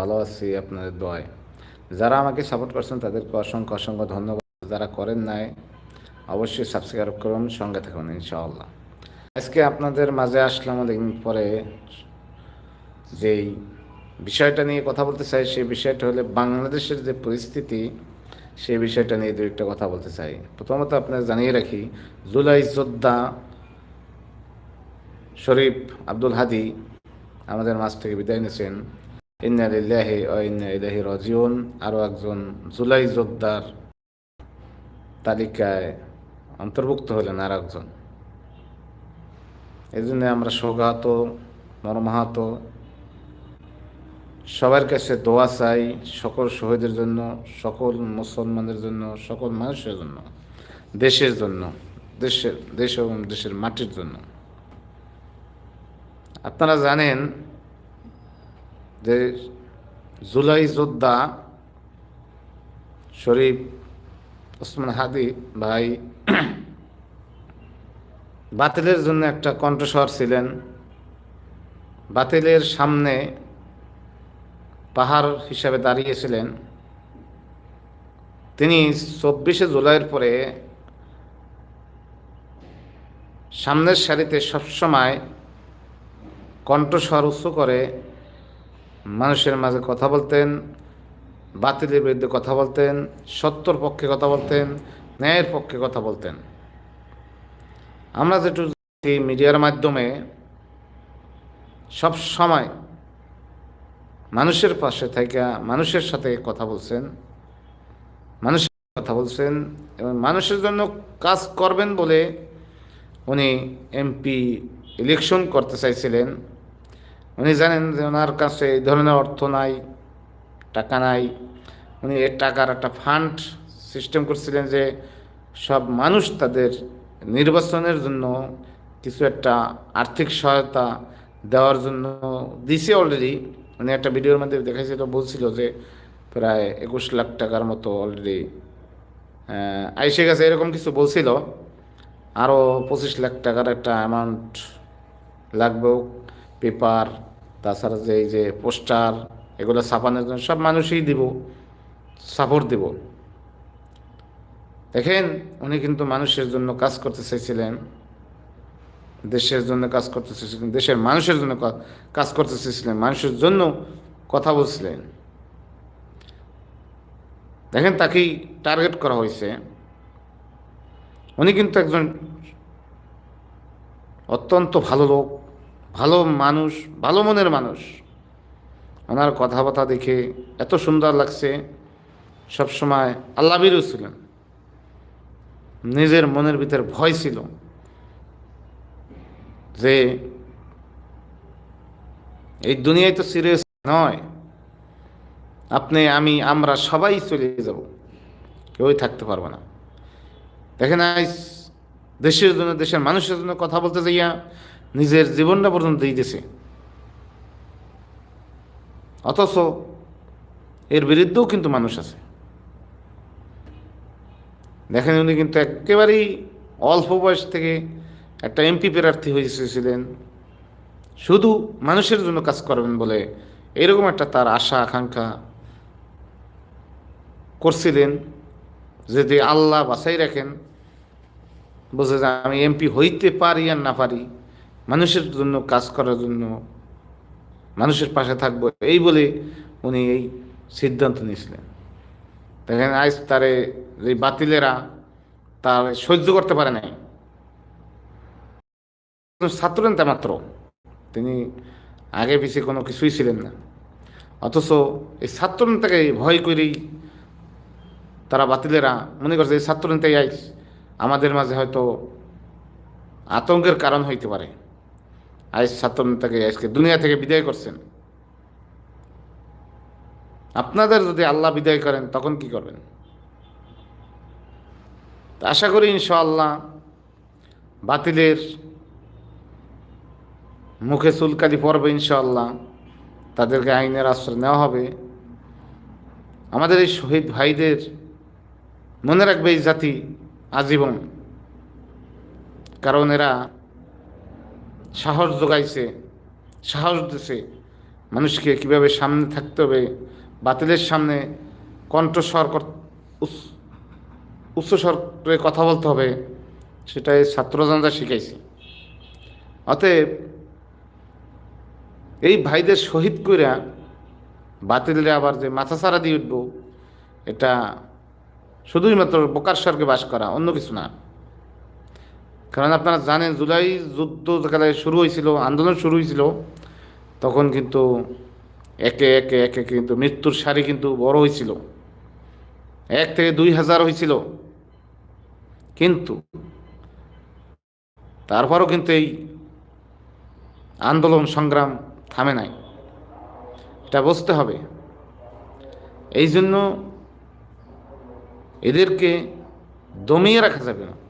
ভালো আছি, আপনাদের দোয়ায়। যারা আমাকে সাপোর্ট করছেন, তাদেরকে অসংখ্য অসংখ্য ধন্যবাদ। যারা করেন নাই, অবশ্যই সাবস্ক্রাইব করুন, সঙ্গে থাকুন, ইনশাআল্লাহ। আজকে আপনাদের মাঝে আসলাম, অনেকদিন পরে যেই বিষয়টা নিয়ে কথা বলতে চাই, সেই বিষয়টা হলে বাংলাদেশের যে পরিস্থিতি, সেই বিষয়টা নিয়ে দু একটা কথা বলতে চাই। প্রথমত আপনার জানিয়ে রাখি, জুলাই যোদ্ধা শরীফ আব্দুল হাদি আমাদের মাছ থেকে বিদায় নিয়েছেন। ইন্না লিল্লাহি রাজিউন। আরও একজন জুলাই যোদ্ধার তালিকায় অন্তর্ভুক্ত হলেন আর একজন। এই জন্য আমরা শোকাহত মর্মাহত, সবার কাছে দোয়া চাই সকল শহীদের জন্য, সকল মুসলমানদের জন্য, সকল মানুষের জন্য, দেশের জন্য দেশের দেশ এবং দেশের মাটির জন্য। আপনারা জানেন যে জুলাই যোদ্ধা শরীফ ওসমান হাদি ভাই বাতিলের জন্য একটা কণ্ঠস্বর ছিলেন। বাতিলের সামনে পাহাড় হিসাবে দাঁড়িয়েছিলেন। তিনি চব্বিশে জুলাইয়ের পরে সামনের সারিতে সবসময় কণ্ঠস্বর উচ্চ করে মানুষের মাঝে কথা বলতেন, বাতিলের বিরুদ্ধে কথা বলতেন, সত্যর পক্ষে কথা বলতেন, ন্যায়ের পক্ষে কথা বলতেন। আমরা যেটু মিডিয়ার মাধ্যমে সব সময় মানুষের পাশে থেকে মানুষের সাথে কথা বলছেন, মানুষের কথা বলছেন এবং মানুষের জন্য কাজ করবেন বলে উনি এমপি ইলেকশন করতে চাইছিলেন। উনি জানেন যে ওনার কাছে এই ধরনের অর্থ নাই, টাকা নাই। উনি এর টাকার একটা ফান্ড সিস্টেম করছিলেন যে সব মানুষ তাদের নির্বাচনের জন্য কিছু একটা আর্থিক সহায়তা দেওয়ার জন্য দিছে অলরেডি উনি একটা ভিডিওর মধ্যে দেখাইছিল বলছিল যে প্রায় একুশ লাখ টাকার মতো অলরেডি আইসে গেছে, এরকম কিছু বলছিল। আরও পঁচিশ লাখ টাকার একটা অ্যামাউন্ট লাগবেও পেপার, তাছাড়া যে এই যে পোস্টার, এগুলো ছাপানোর জন্য সব মানুষই দিব সাপোর্ট দিব। দেখেন, উনি কিন্তু মানুষের জন্য কাজ করতে চাইছিলেন, দেশের জন্য কাজ করতে চেয়েছিলেন দেশের মানুষের জন্য কাজ করতে চেয়েছিলেন মানুষের জন্য কথা বলছিলেন। দেখেন, তাকেই টার্গেট করা হয়েছে। উনি কিন্তু একজন অত্যন্ত ভালো লোক ভালো মানুষ, ভালো মনের মানুষ। ওনার কথাবার্তা দেখে এত সুন্দর লাগছে। সবসময় আল্লাবিরও ছিলেন। নিজের মনের ভিতর ভয় ছিল যে এই দুনিয়ায় তো সিরিয়াস নয়। আপনি, আমি, আমরা সবাই চলে যাব। কেউই থাকতে পারব না। দেখেন আজ দেশের জন্য, দেশের মানুষের জন্য কথা বলতে যাইয়া নিজের জীবনটা পর্যন্ত দিতেছে অথচ এর বিরুদ্ধেও কিন্তু মানুষ আছে। দেখেন উনি কিন্তু একেবারেই অল্প বয়স থেকে একটা এমপি প্রার্থী হয়েছিলেন শুধু মানুষের জন্য কাজ করবেন বলে এরকম একটা তার আশা, আকাঙ্ক্ষা করছিলেন যদি আল্লাহ বাছাই রাখেন, বলছে যে আমি এমপি হইতে পারি আর না পারি মানুষের জন্য, কাজ করার জন্য, মানুষের পাশে থাকব, এই বলে উনি এই সিদ্ধান্ত নিয়েছিলেন। দেখেন, আজ তারে এই বাতিলেরা তার সহ্য করতে পারে নাই। ছাত্রনেতা মাত্র, তিনি আগে পিছিয়ে কোনো কিছুই ছিলেন না। অথচ এই ছাত্র ছাত্রনেতাকে ভয় করেই তারা বাতিলেরা মনে করছে, এই ছাত্রনেতাই আইস আমাদের মাঝে হয়তো আতঙ্কের কারণ হইতে পারে। আইস ছাত্রনেতাকে আজকে দুনিয়া থেকে বিদায় করছেন। আপনাদের যদি আল্লাহ বিদায় করেন, তখন কি করবেন? আশা করি ইনশাআল্লাহ বাতিলের মুখে চুলকালি পড়বে ইনশাআল্লাহ। তাদেরকে আইনের আশ্রয় নেওয়া হবে। আমাদের এই শহীদ ভাইদের মনে রাখবে এই জাতি আজীবন। কারণ এরা সাহস যোগাইছে সাহস দিছে। মানুষকে কীভাবে সামনে থাকতে হবে? বাতিলের সামনে কণ্ঠস্বর উচ্চ- উচ্চস্বরে কথা বলতে হবে, সেটাই ছাত্রজনরা শিখাইছি। অতএব এই ভাইদের শহীদ কইরা বাতিলে আবার যে মাথা ছাড়া দিয়ে উঠবো, এটা শুধুই মাত্র বোকার স্বর্গে বাস করা, অন্য কিছু না। কারণ আপনারা জানেন, জুলাই যুদ্ধ যেখানে শুরু হয়েছিল, আন্দোলন শুরু হয়েছিল, তখন কিন্তু একে একে একে কিন্তু মৃত্যুর সারি কিন্তু বড় হয়েছিল। এক থেকে দুই হাজার হয়েছিল। কিন্তু তারপরও কিন্তু এই আন্দোলন সংগ্রাম থামে নাই। এটা বুঝতে হবে। এই জন্য এদেরকে দমিয়ে রাখা যাবে না।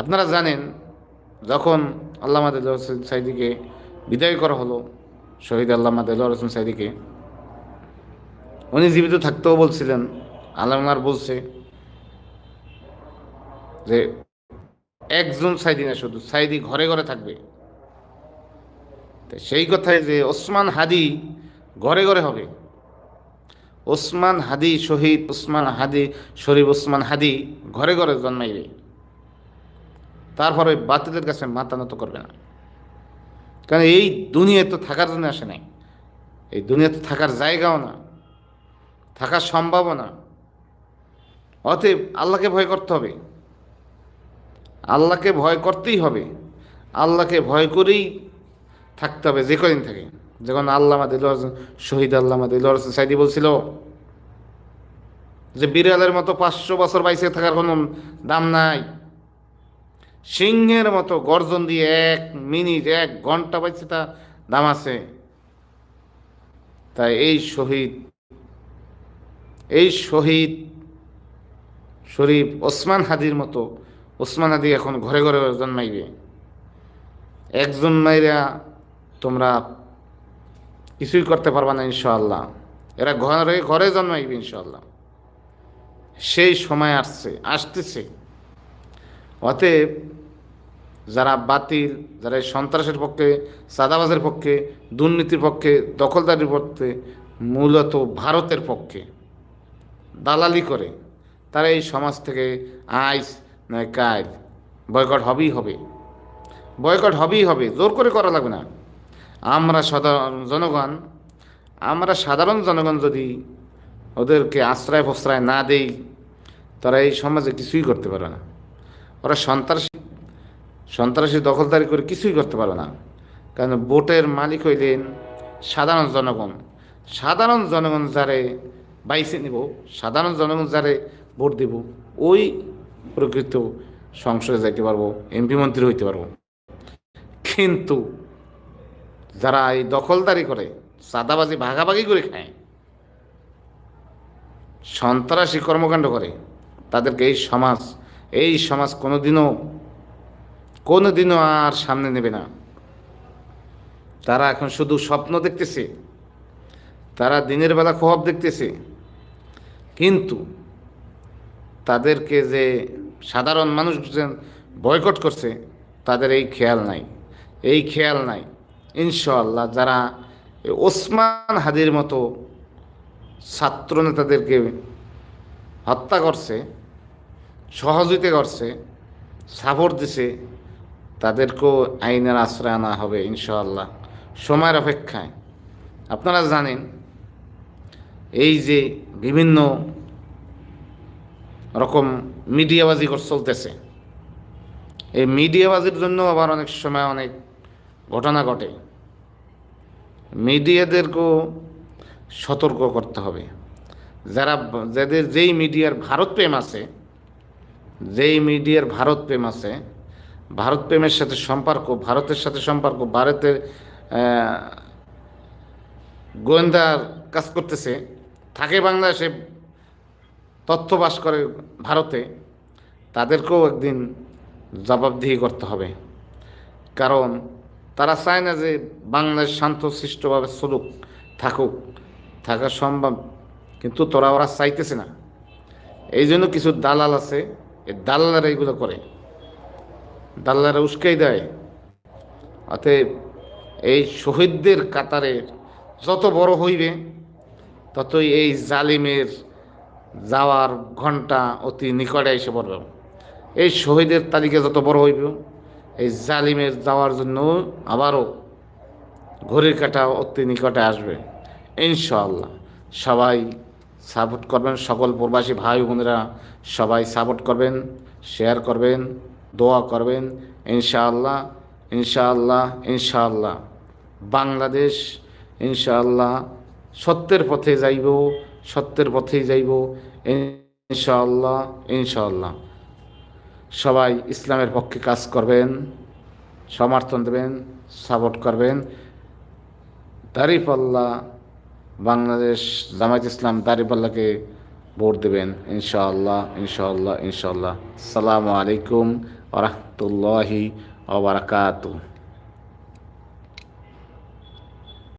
আপনারা জানেন, যখন আল্লামা দিল হোসেন সাইদিকে বিদায় করা হলো, শহীদ আল্লামা দিল হোসেন সাইদিকে, উনি জীবিত থাকতেও বলছিলেন আল্লামার বলছে যে একজন সাইদি না, শুধু সাইদি ঘরে ঘরে থাকবে। সেই কথায় যে ওসমান হাদি ঘরে ঘরে হবে। ওসমান হাদি শহীদ, ওসমান হাদি শরীফ, ওসমান হাদি ঘরে ঘরে জন্মাইবে। তারপরে বাতিলের কাছে মাথা নত করবে না। কারণ এই দুনিয়ায় তো থাকার জন্য আসে নাই। এই দুনিয়াতে থাকার জায়গাও না, থাকার সম্ভাবনা অতএব আল্লাহকে ভয় করতে হবে। আল্লাহকে ভয় করতেই হবে। আল্লাহকে ভয় করেই থাকতে হবে, যে কদিন থাকে। যখন আল্লামা দিল শহীদ আল্লামা দিল সাইদি বলছিল যে বিড়ালের মতো পাঁচশো বছর বাইসে থাকার কোনো দাম নাই। সিংহের মতো গর্জন দিয়ে এক মিনিট, এক ঘণ্টা বাইছে তা দাম আছে। তাই এই শহীদ এই শহীদ শরীফ ওসমান হাদির মতো, ওসমান হাদি এখন ঘরে ঘরে জন্মাইবে। একজন মাইরা তোমরা কিছুই করতে পারবা না ইনশাআল্লাহ। এরা ঘরে ঘরে জন্মাইবে ইনশাআল্লাহ। সেই সময় আসছে, আসতেছে। অতএব যারা বাতিল, যারা সন্ত্রাসের পক্ষে সাদাবাজের পক্ষে, দুর্নীতির পক্ষে, দখলদারির পক্ষে, মূলত ভারতের পক্ষে দালালি করে, তারা এই সমাজ থেকে আইস নয় কাজ বয়কট হবেই হবে। বয়কট হবেই হবে। জোর করে করা লাগবে না। আমরা সাধারণ জনগণ, আমরা সাধারণ জনগণ যদি ওদেরকে আশ্রয় প্রশ্রয় না দেই, তারা এই সমাজে কিছুই করতে পারে না। ওরা সন্ত্রাসী সন্ত্রাসী দখলদারি করে কিছুই করতে পারবে না। কারণ ভোটের মালিক হইলেন সাধারণ জনগণ। সাধারণ জনগণ যারে বাইছে নিব, সাধারণ জনগণ যারে ভোট দেব, ওই প্রকৃত সংসদে যাইতে পারব, এমপি মন্ত্রী হইতে পারব। কিন্তু যারা এই দখলদারি করে সাদাবাজি ভাগাভাগি করে খায়, সন্ত্রাসী কর্মকাণ্ড করে, তাদেরকে এই সমাজ এই সমাজ কোনোদিনও কোনোদিনও আর সামনে নেবে না। তারা এখন শুধু স্বপ্ন দেখতেছে। তারা দিনের বেলা খোয়াব দেখতেছে। কিন্তু তাদেরকে যে সাধারণ মানুষ বয়কট করছে, তাদের এই খেয়াল নাই। এই খেয়াল নাই। ইনশাআল্লাহ যারা ওসমান হাদির মতো ছাত্র নেতাদেরকে হত্যা করছে, সহযোগিতা করছে, সাপোর্ট দিছে তাদেরকেও আইনের আশ্রয় আনা হবে, ইনশাআল্লাহ। সময়ের অপেক্ষায়। আপনারা জানেন, এই যে বিভিন্ন রকম মিডিয়াবাজি চলতেছে, এই মিডিয়াবাজির জন্য আবার অনেক সময় অনেক ঘটনা ঘটে। মিডিয়াদেরকেও সতর্ক করতে হবে। যারা যাদের যেই মিডিয়ার ভারত প্রেম আছে, যেই মিডিয়ার ভারত প্রেম আছে ভারত প্রেমের সাথে সম্পর্ক, ভারতের সাথে সম্পর্ক, ভারতের গোয়েন্দার কাজ করতেছে। থাকে বাংলাদেশে তথ্য বাস করে ভারতে। তাদেরকেও একদিন জবাবদিহি করতে হবে। কারণ তারা চায় না যে বাংলাদেশ শান্তশিষ্টভাবে চলুক, থাকুক, থাকা সম্ভব। কিন্তু তোরা ওরা চাইতেছে না। এই জন্য কিছু দালাল আছে। এই দালালরা এইগুলো করে। দালালরা উস্কাই দেয়। অতএব এই শহীদদের কাতারের যত বড় হইবে, ততই এই জালিমের যাওয়ার ঘণ্টা অতি নিকটে এসে পড়বে। এই শহীদের তালিকা যত বড় হইবে, এই জালিমের যাওয়ার জন্য আবারও ঘড়ির কাটা অতি নিকটে আসবে। ইনশাআল্লাহ। সবাই সাপোর্ট করবেন, সকল প্রবাসী ভাই বোনেরা সবাই সাপোর্ট করবেন, শেয়ার করবেন। দোয়া করবেন, ইনশাআল্লাহ ইনশাআল্লাহ ইনশাআল্লাহ। বাংলাদেশ, ইনশাআল্লাহ, সত্যের পথে যাইব, সত্যের পথেই যাইব, ইনশাআল্লাহ ইনশাআল্লাহ। সবাই ইসলামের পক্ষে কাজ করবেন, সমর্থন দেবেন, সাপোর্ট করবেন। দাঁড়িপাল্লা বাংলাদেশ, জামায়াত ইসলাম দাঁড়িপাল্লাকে ভোট দেবেন, ইনশাআল্লাহ ইনশাআল্লাহ ইনশাআল্লাহ। সালামু আলাইকুম। warahmatullahi wabarakatuh